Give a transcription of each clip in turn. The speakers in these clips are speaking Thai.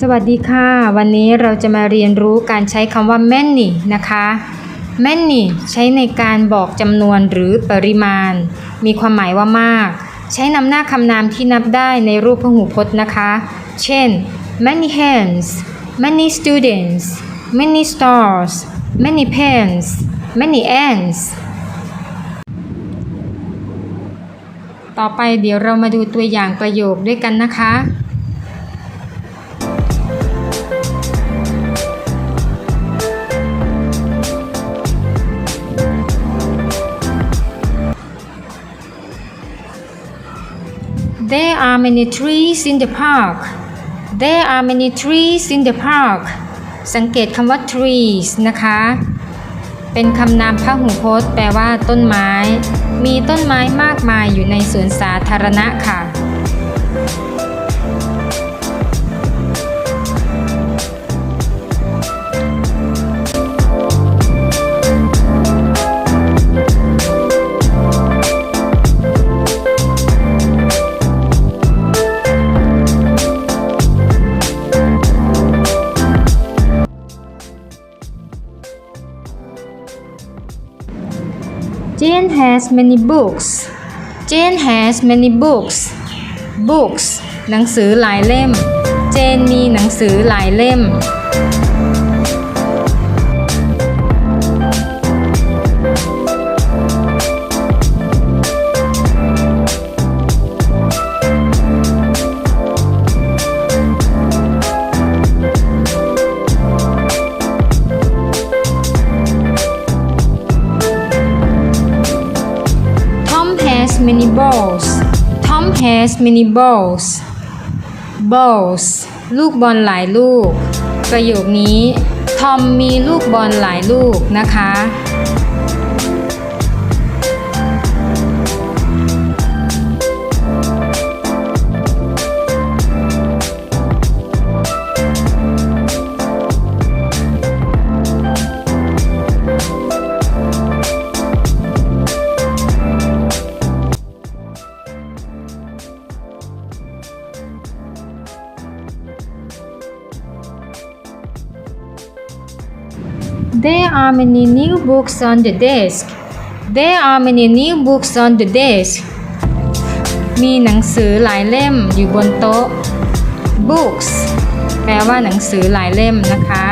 สวัสดีค่ะ วันนี้เราจะมาเรียนรู้การใช้คำว่า many นะคะ many ใช้ในการบอกจำนวนหรือปริมาณ มีความหมายว่ามาก ใช้นำหน้าคำนามที่นับได้ในรูปพหูพจน์นะคะ เช่น many hands many students many stars many pens many ants ต่อไปเดี๋ยวเรามาดูตัวอย่างประโยคด้วยกันนะคะ There are many trees in the park. There are many trees in the park. สังเกตคำว่า trees นะคะ เป็นคำนามพหูพจน์ แปลว่า ต้นไม้ มีต้นไม้มากมายอยู่ในสวนสาธารณะค่ะ has many books. Jane has many books. Books หนังสือหลายเล่ม เจนมีหนังสือหลายเล่ม balls. Tom has many balls. Balls ลูกบอลหลายลูก ประโยคนี้ ทอมมีลูกบอลหลายลูกนะคะ There are many new books on the desk. There are many new books on the desk. มีหนังสือหลายเล่มอยู่บนโต๊ะ Books แปลว่าหนังสือหลายเล่มนะคะ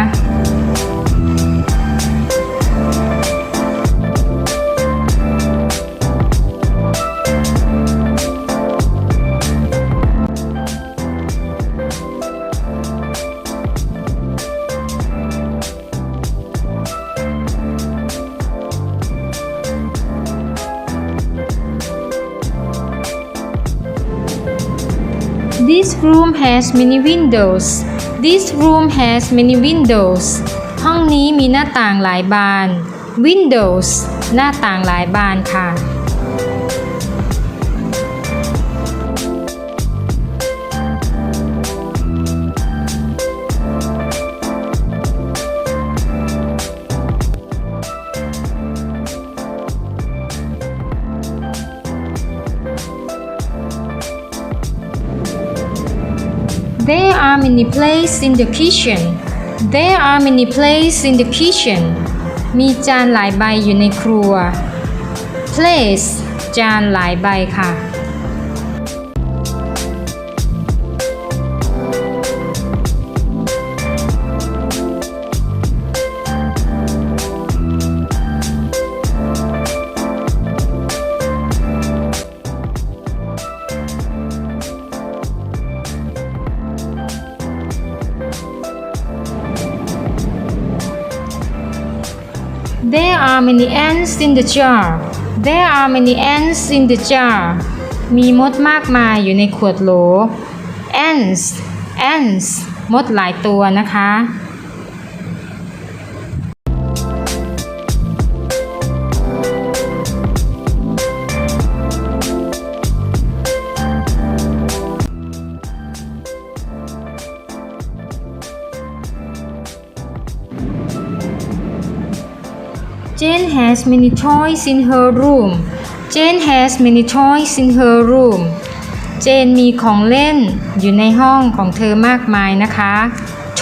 room has many windows. This room has many windows. ห้องนี้มีหน้าต่างหลายบาน Windows หน้าต่างหลายบานค่ะ There are many plates in the kitchen. There are many plates in the kitchen. มีจานหลายใบอยู่ในครัว Plates จานหลายใบค่ะ There are many ants in the jar. There are many ants in the jar. มีมดมากมายอยู่ในขวดโหล ants ants มดหลายตัวนะคะ Jane has many toys in her room. Jane has many toys in her room. เจนมีของเล่นอยู่ในห้องของเธอมากมายนะคะ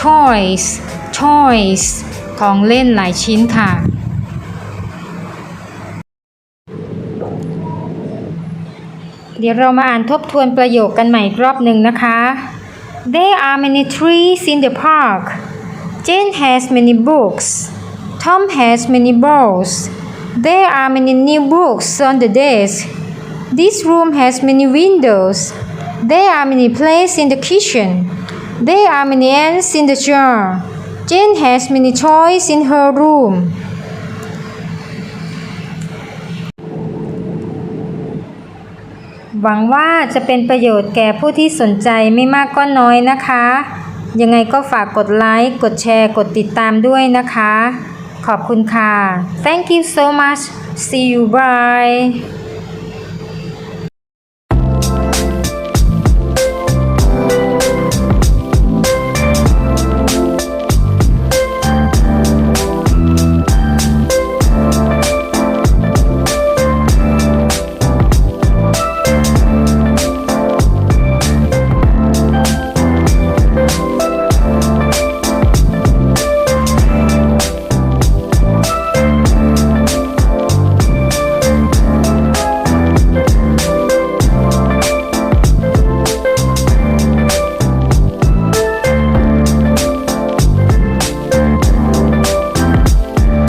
choice choice ของเล่นหลายชิ้นค่ะ เดี๋ยวเรามาอ่านทบทวนประโยคกันใหม่รอบหนึ่งนะคะ There are many trees in the park. Jane has many books. Tom has many balls. There are many new books on the desk. This room has many windows. There are many plates in the kitchen. There are many ants in the jar. Jane has many toys in her room. หวังว่าจะเป็นประโยชน์แก่ผู้ที่สนใจไม่มากก็น้อยนะคะ ยังไงก็ฝากกดไลค์ กดแชร์ กดติดตามด้วยนะคะ ขอบคุณค่ะ thank you so much see you bye